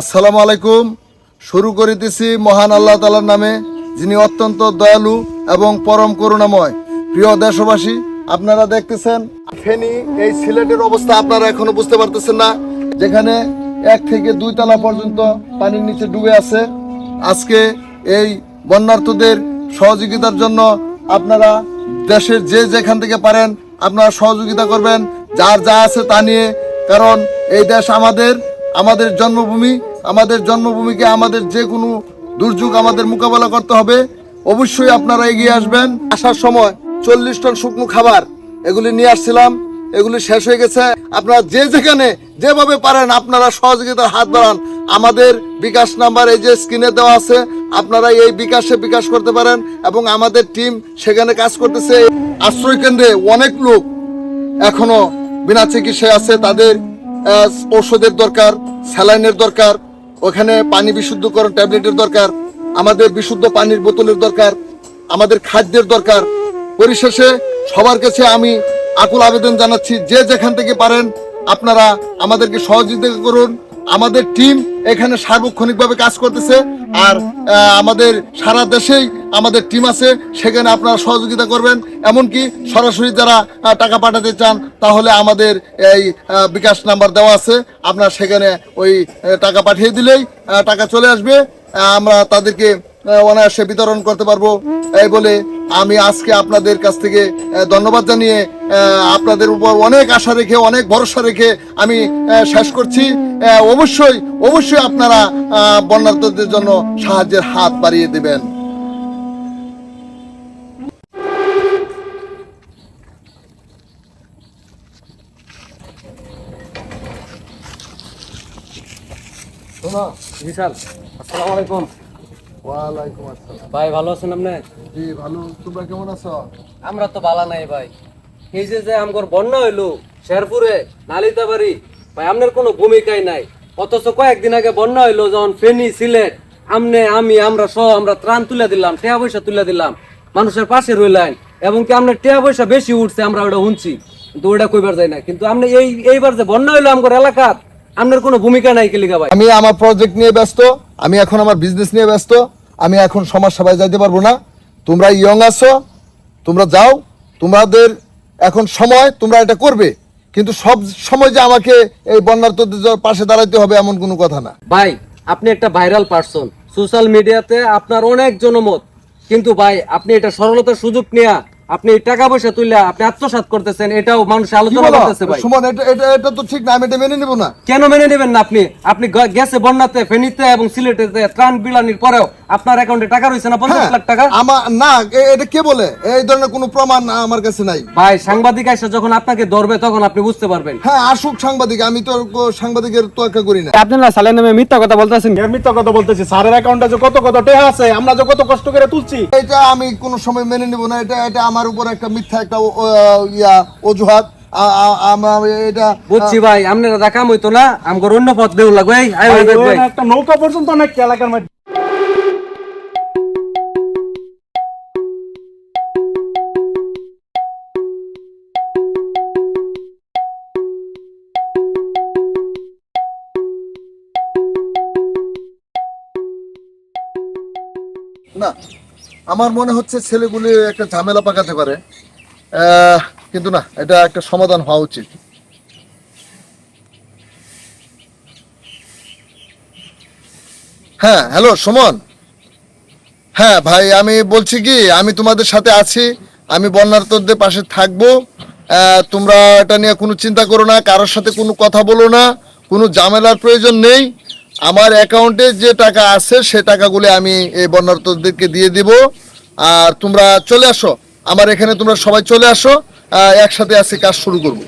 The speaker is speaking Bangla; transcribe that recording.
আসসালামু আলাইকুম। শুরু করিতেছি মহান আল্লাহ তালার নামে, যিনি অত্যন্ত দয়ালু এবং পরম করুণাময়। প্রিয় দেশবাসী, আপনারা দেখতেছেন, ফেনি, এই সিলেটের অবস্থা আপনারা এখনও বুঝতে পারতেছেন না, যেখানে এক থেকে দুই তলা পর্যন্ত পানির নিচে ডুবে আছে। আজকে এই বন্যার্থদের সহযোগিতার জন্য আপনারা দেশের যে যেখান থেকে পারেন, আপনারা সহযোগিতা করবেন, যার যা আছে তা নিয়ে, কারণ এই দেশ আমাদের আমাদের জন্মভূমি, আমাদের জন্মভূমিকে আমাদের যে কোনো দুর্যোগ আমাদের মোকাবেলা করতে হবে। অবশ্যই আপনারা এগিয়ে আসবেন। আসার সময় চল্লিশ টন শুকনো খাবার এগুলি নিয়ে আসছিলাম। এগুলি শেষ হয়ে গেছে। আপনারা যে যেখানে যেভাবে পারেন আপনারা সহযোগিতার হাত বাড়ান। আমাদের বিকাশ নাম্বার এই যে স্ক্রিনে দেওয়া আছে আপনারা এই বিকাশে বিকাশ করতে পারেন এবং আমাদের টিম সেখানে কাজ করতেছে। আশ্রয় কেন্দ্রে অনেক লোক এখনও বিনা চিকিৎসায় আছে, তাদের আহ, ঔষধের দরকার স্যালাইনের দরকার ওখানে পানি বিশুদ্ধকরণ ট্যাবলেটের দরকার আমাদের বিশুদ্ধ পানির বোতলের দরকার আমাদের খাদ্যের দরকার। পরিশেষে সবার কাছে আমি আকুল আবেদন জানাচ্ছি যে যেখান থেকে পারেন আপনারা আমাদেরকে সহযোগিতা করুন। আমাদের টিম এখানে সার্বক্ষণিকভাবে কাজ করতেছে আর আমাদের সারা দেশেই আমাদের টিম আছে, সেখানে আপনারা সহযোগিতা করবেন। এমনকি সরাসরি যারা টাকা পাঠাতে চান, তাহলে আমাদের এই বিকাশ নাম্বার দেওয়া আছে। আপনারা সেখানে ওই টাকা পাঠিয়ে দিলেই টাকা চলে আসবে। আমরা তাদেরকে অনায়াসে বিতরণ করতে পারব। এই বলে আমি আজকে আপনাদের কাছ থেকে ধন্যবাদ জানিয়ে আপনাদের উপর অনেক আশা রেখে, অনেক ভরসা রেখে আমি শেষ করছি। অবশ্যই অবশ্যই আপনারা বন্যার্থদের জন্য সাহায্যের হাত বাড়িয়ে দেবেন। বিশাল। আসসালামু আলাইকুম ওয়ালাইকুম আসসালাম। ভাই ভালো আছেন আপনি? জি ভালো। তোমরা কেমন আছো? আমরা তো ভালো নাই ভাই। এই যে যে আমগর বন্যা হইল শেরপুরে নালিতাবাড়ি ভাই আপনার কোনো ভূমিকাই নাই। অথচ কয়েকদিন আগে বন্যা হইল যখন ফেনী সিলেট আমনে আমি আমরা সহ আমরা ত্রাণ তুলে দিলাম টেয়া পয়সা তুলে দিলাম মানুষের পাশে রইলেন এবং কি আপনার টেয়া পয়সা বেশি উঠছে আমরা ওটা শুনছি। কিন্তু ওটা কইবার যায় না। কিন্তু আপনি এই এইবার যে বন্যা হইল আমগর এলাকার আপনার কোনো ভূমিকা নাই কেলিকা ভাই? আমি আমার প্রজেক্ট নিয়ে ব্যস্ত আমি এখন আমার বিজনেস নিয়ে ব্যস্ত আমি এখন সমাজ সেবায় যাইতে পারব না। তোমরা ইয়ং আছো তোমরা যাও তোমাদের এখন সময় তোমরা এটা করবে। কিন্তু সব সময় যে আমাকে এই বন্যার্থদের পাশে দাঁড়াইতে হবে এমন কোনো কথা না। ভাই আপনি একটা ভাইরাল পারসন সোশ্যাল মিডিয়াতে আপনার অনেক জনমত। কিন্তু ভাই আপনি এটা সরলতার সুযোগ নিয়ে আপনি টাকা পয়সা তুলে আপনি আত্মসাৎ করতেছেন এটাও মানুষ আলোচনা করতেছে ভাই। সুমন এটা এটা এটা তো ঠিক না আমি এটা মেনে নেব না। কেন মেনে নেবেন না আপনি? আপনি গ- গেছে বন্যাতে ফেনীতে এবং সিলেটেতে ত্রাণ বিলানির পরেও আপনার অ্যাকাউন্টে টাকা রয়েছে না পঞ্চাশ হ্যাঁ, লাখ টাকা? আমার না এটা কে বলে? এই ধরনের কোনো প্রমাণ আমার কাছে নাই। ভাই সাংবাদিক এসে যখন আপনাকে ধরবে তখন আপনি বুঝতে পারবেন। হ্যাঁ আসুক সাংবাদিক আমি তো সাংবাদিকের তোয়াক্কা করি না। আপনারা সালের নামে মিথ্যা কথা বলতেছেন? মিথ্যা কথা বলতেছি? স্যারের অ্যাকাউন্টে যে কত কত টেহা আছে আমরা যে কত কষ্ট করে তুলছি। এটা আমি কোনো সময় মেনে নেব না এটা এটা আমার উপর একটা মিথ্যা একটা ইয়া অজুহাত আ- আ- আমার এটা বুঝছি ভাই আপনারা দেখাম হইতো না আমগর অন্য পথ দেউ লাগবে এই, আয় ভাই, ভাই, ভাই। একটা নৌকা পর্যন্ত অনেক এলাকার না আমার মনে হচ্ছে ছেলেগুলি একটা ঝামেলা পাকাতে পারে। কিন্তু না, এটা একটা সমাধান হওয়া উচিত। হ্যাঁ হ্যালো, সুমন। হ্যাঁ ভাই, আমি বলছি কি, আমি তোমাদের সাথে আছি, আমি বন্যার্থদের পাশে থাকব। তোমরা এটা নিয়ে কোনো চিন্তা করো না, কারোর সাথে কোনো কথা বলো না, কোনো ঝামেলার প্রয়োজন নেই। আমার অ্যাকাউন্টে যে টাকা আছে, সে টাকাগুলি আমি এই বন্যার্থদেরকে দিয়ে দিব। আর তোমরা চলে আসো। আমার এখানে তোমরা সবাই চলে আসো। একসাথে আসি কাজ শুরু করব।